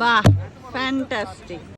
বাহ ফ্যান্টাস্টিক